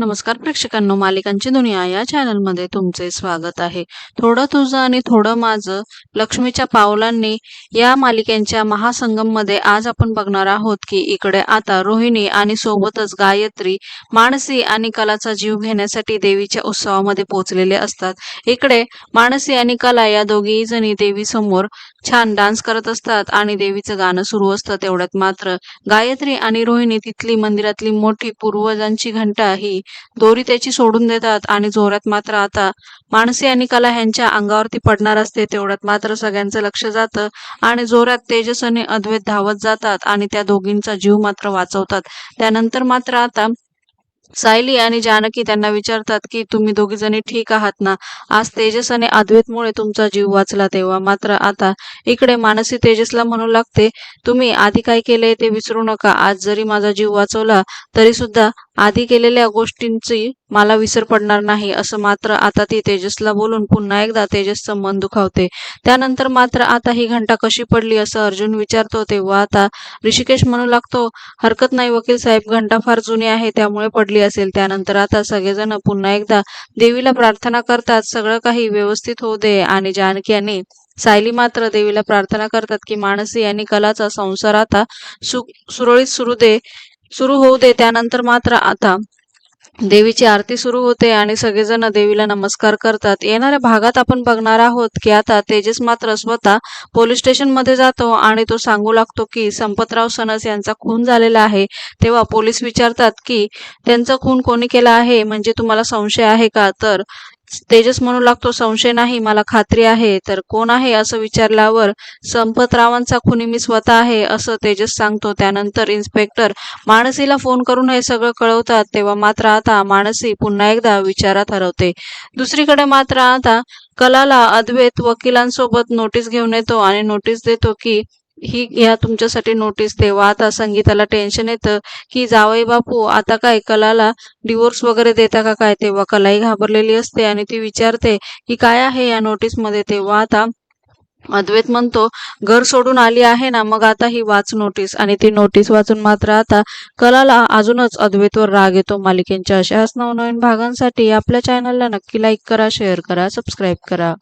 नमस्कार प्रेक्षकांनो मालिकांची दुनिया या चॅनलमध्ये तुमचे स्वागत आहे. थोडं तुझं आणि थोडं माझं लक्ष्मीच्या पावलांनी या मालिकेच्या महासंगममध्ये आज आपण बघणार आहोत की इकडे आता रोहिणी आणि सोबतच गायत्री मानसी आणि कलाचा जीव घेण्यासाठी देवीच्या उत्सवामध्ये पोहोचलेले असतात. इकडे मानसी आणि कला या दोघीही जणी देवी समोर छान डान्स करत असतात आणि देवीचं गाणं सुरू असतं. तेवढ्यात मात्र गायत्री आणि रोहिणी तिथली मंदिरातली मोठी पूर्वजांची घंटा ही दोरी त्याची सोडून देतात आणि जोरात मात्र आता मानसी आणि कला ह्यांच्या अंगावरती पडणार असते तेवढ्यात मात्र सगळ्यांचं लक्ष जातं आणि जोरात तेजस आणि अद्वैत धावत जातात आणि त्या दोघींचा जीव मात्र वाचवतात. त्यानंतर मात्र आता सायली आणि जानकी त्यांना विचारतात की तुम्ही दोघीजणी ठीक आहात ना? आज तेजस आणि अद्वैतमुळे तुमचा जीव वाचला तेव्हा. मात्र आता इकडे मानसी तेजसला म्हणू लागते तुम्ही आधी काय केले ते विसरू नका. आज जरी माझा जीव वाचवला तरी सुद्धा आधी केलेल्या गोष्टींची मला विसर पडणार नाही. असं मात्र आता ती तेजसला बोलून पुन्हा एकदा तेजसचं मन दुखावते. त्यानंतर मात्र आता ही घंटा कशी पडली असं अर्जुन विचारतो. तेव्हा आता ऋषिकेश म्हणू लागतो हरकत नाही वकील साहेब घंटा फार जुनी आहे त्यामुळे पडली असेल त्यानंतर आता सगळेजण पुन्हा एकदा देवीला प्रार्थना करतात सगळं काही व्यवस्थित होऊ दे. आणि जानकी आणि सायली मात्र देवीला प्रार्थना करतात की मानसी आणि कलाचा संसार आता सु सुरळीत सुरू दे सुरू होऊ दे. त्यानंतर मात्र आता देवीची आरती सुरू होते आणि सगळेजण देवीला नमस्कार करतात. येणाऱ्या भागात आपण बघणार आहोत की आता तेजस मात्र स्वतः पोलीस स्टेशनमध्ये जातो आणि तो सांगू लागतो की संपतराव सनस यांचा खून झालेला आहे. तेव्हा पोलीस विचारतात की त्यांचा खून कोणी केला आहे? म्हणजे तुम्हाला संशय आहे का? तर तेजस म्हणू लागतो संशय नाही मला खात्री आहे. तर कोण आहे असं विचारल्यावर संपतरावांचा खुनी मी स्वतः आहे असं तेजस सांगतो. त्यानंतर इन्स्पेक्टर मानसीला फोन करून हे सगळं कळवतात. तेव्हा मात्र आता मानसी पुन्हा एकदा विचारात हरवते. दुसरीकडे मात्र आता कलाला अद्वैत वकिलांसोबत नोटीस घेऊन येतो आणि नोटीस देतो की ही या तुमच्यासाठी नोटीस देवा आता संगीताला टेन्शन येतं की जावई बापू आता काय कलाला डिवोर्स वगैरे देता का काय? तेव्हा कलाही घाबरलेली असते आणि ती विचारते की काय आहे या नोटीसमध्ये? तेव्हा आता अद्वैत म्हणतो घर सोडून आली आहे ना मग आता ही वाच नोटीस आणि ती नोटीस वाचून मात्र आता कलाला अजूनच अद्वैतवर राग येतो. मालिकेंच्या अशाच नवनवीन भागांसाठी आपल्या चॅनलला नक्की लाईक करा शेअर करा सबस्क्राईब करा.